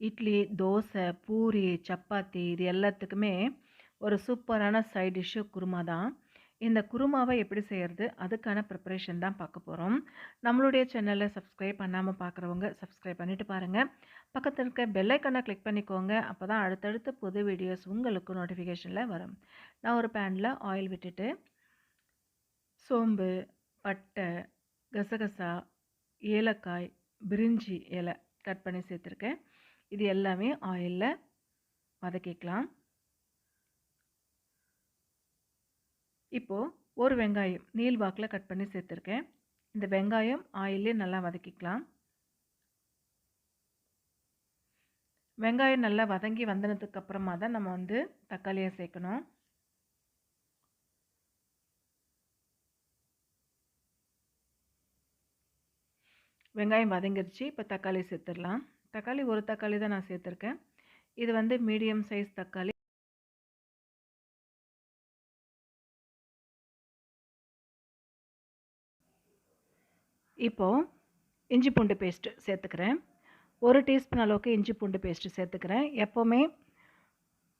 இட்லி தோசை பூரி சப்பாத்தி இது எல்லாத்துக்குமே ஒரு சூப்பரான சைட் டிஷ்ஷு குருமா தான். இந்த குருமாவை எப்படி செய்கிறது அதுக்கான ப்ரிப்பரேஷன் தான் பார்க்க போகிறோம் நம்மளுடைய சேனலை சப்ஸ்கிரைப் பண்ணாமல் பார்க்குறவங்க சப்ஸ்கிரைப் பண்ணிவிட்டு பாருங்கள் பக்கத்தில் இருக்க பெல்லைக்கனை கிளிக் பண்ணிக்கோங்க. அப்போ தான் அடுத்தடுத்த புது வீடியோஸ் உங்களுக்கு நோட்டிஃபிகேஷனில் வரும். நான் ஒரு பேனில் ஆயில் விட்டுட்டு சோம்பு பட்டை கசகசா ஏலக்காய் பிரிஞ்சி இலை கட் பண்ணி சேர்த்துருக்கேன். இது எல்லாமே ஆயிலில் வதக்கிக்கலாம் இப்போது ஒரு வெங்காயம் நீல் வாக்கில் கட் பண்ணி சேர்த்துருக்கேன். இந்த வெங்காயம் ஆயிலே நல்லா வதக்கிக்கலாம். வெங்காயம் நல்லா வதங்கி வந்தனதுக்கு அப்புறமா தான் நம்ம வந்து தக்காளியை சேர்க்கணும். வெங்காயம் வதங்கிருச்சு இப்போ தக்காளி சேர்த்துடலாம். தக்காளி ஒரு தக்காளி தான் நான் சேர்த்துருக்கேன். இது வந்து மீடியம் சைஸ் தக்காளி. இப்போது இஞ்சி பூண்டு பேஸ்ட்டு சேர்த்துக்கிறேன். ஒரு டீஸ்பூன் அளவுக்கு இஞ்சி பூண்டு பேஸ்ட்டு சேர்த்துக்கிறேன். எப்போவுமே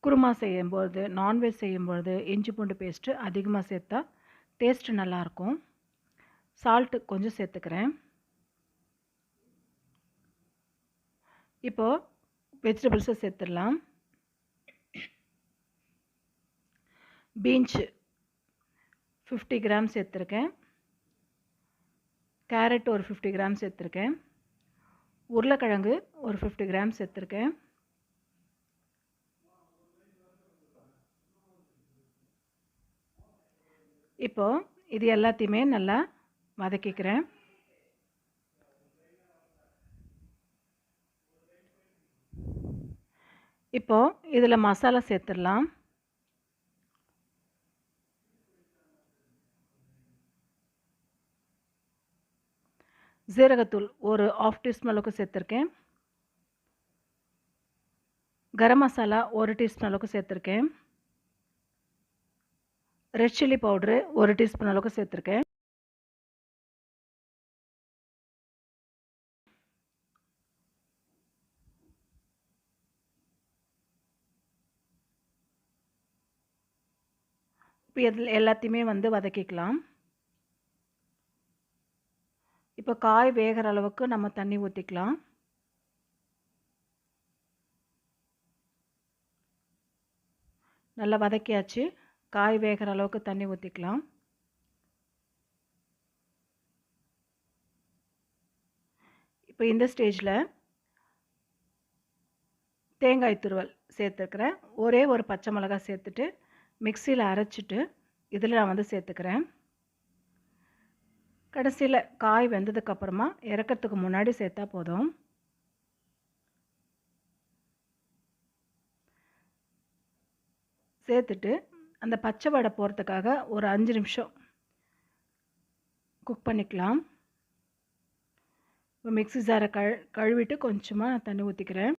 குருமா செய்யும்போது நான்வெஜ் செய்யும்பொழுது இஞ்சி பூண்டு பேஸ்ட்டு அதிகமாக சேர்த்தா டேஸ்ட்டு நல்லாயிருக்கும் சால்ட்டு கொஞ்சம் சேர்த்துக்கிறேன். இப்போது வெஜிடபிள்ஸை சேர்த்துடலாம். பீன்ஸு ஃபிஃப்டி கிராம் சேர்த்துருக்கேன். கேரட் ஒரு ஃபிஃப்டி கிராம் சேர்த்துருக்கேன். உருளைக்கிழங்கு ஒரு ஃபிஃப்டி கிராம் சேர்த்துருக்கேன். இப்போது இது எல்லாத்தையுமே நல்லா வதக்கிக்கிறேன். இப்போது இதில் மசாலா சேர்த்துடலாம். ஜீரகத்தூள் ஒரு ஆஃப் டீஸ்பூன் அளவுக்கு சேர்த்துருக்கேன். கரம் மசாலா ஒரு டீஸ்பூன் அளவுக்கு சேர்த்துருக்கேன். ரெட் சில்லி பவுட்ரு ஒரு டீஸ்பூன் அளவுக்கு சேர்த்துருக்கேன். இப்போ இதில் எல்லாத்தையுமே வந்து வதக்கிக்கலாம். இப்போ காய் வேகிற அளவுக்கு நம்ம தண்ணி ஊற்றிக்கலாம் நல்லா வதக்கியாச்சு. காய் வேகிற அளவுக்கு தண்ணி ஊற்றிக்கலாம் இப்போ இந்த ஸ்டேஜில் தேங்காய் துருவல் சேர்த்துருக்குறேன். ஒரே ஒரு பச்சை மிளகாய் சேர்த்துட்டு மிக்சியில் அரைச்சிட்டு இதில் நான் வந்து சேர்த்துக்கிறேன். கடைசியில் காய் வெந்ததுக்கப்புறமா இறக்கிறதுக்கு முன்னாடி சேர்த்தா போதும். சேர்த்துட்டு அந்த பச்சை வடை போகிறதுக்காக ஒரு அஞ்சு நிமிஷம் குக் பண்ணிக்கலாம். இப்போ மிக்ஸி ஜாரை கழு கழுவிட்டு கொஞ்சமாக நான் தண்ணி ஊற்றிக்கிறேன்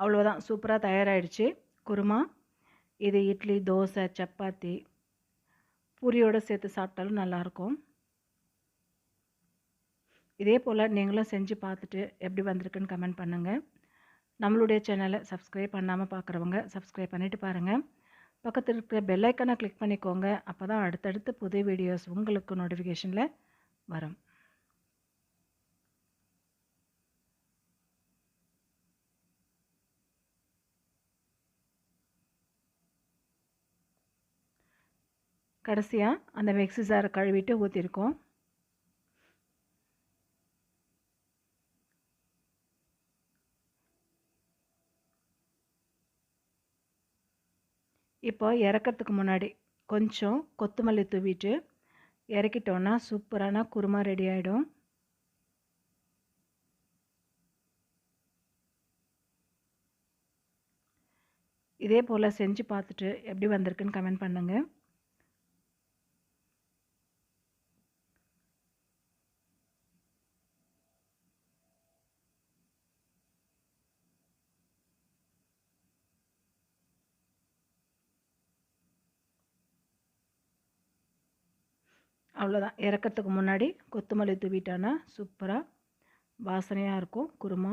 அவ்வளோதான் சூப்பராக தயாராகிடுச்சு குருமா இது இட்லி தோசை சப்பாத்தி பூரியோடு சேர்த்து சாப்பிட்டாலும் நல்லாயிருக்கும். இதே போல் நீங்களும் செஞ்சு பார்த்துட்டு எப்படி வந்திருக்குன்னு கமெண்ட் பண்ணுங்கள் நம்மளுடைய சேனலை சப்ஸ்கிரைப் பண்ணாமல் பார்க்குறவங்க சப்ஸ்கிரைப் பண்ணிவிட்டு பாருங்கள் பக்கத்தில் இருக்கிற பெல்லைக்கனை கிளிக் பண்ணிக்கோங்க. அப்போ தான் அடுத்தடுத்து புது வீடியோஸ் உங்களுக்கு நோட்டிஃபிகேஷனில் வரும். கடைசியாக அந்த மிக்ஸி ஜாரை கழுவிட்டு ஊற்றிருக்கோம் இப்போ இறக்கிறதுக்கு முன்னாடி கொஞ்சம் கொத்தமல்லி தூவிட்டு இறக்கிட்டோன்னா சூப்பரான குருமா ரெடி ஆகிடும் இதே போல் செஞ்சு பார்த்துட்டு எப்படி வந்திருக்குன்னு கமெண்ட் பண்ணுங்கள் அவ்வளோதான். இறக்கறதுக்கு முன்னாடி கொத்தமல்லி தூவிட்டோன்னா சூப்பராக வாசனையாக இருக்கும். குருமா.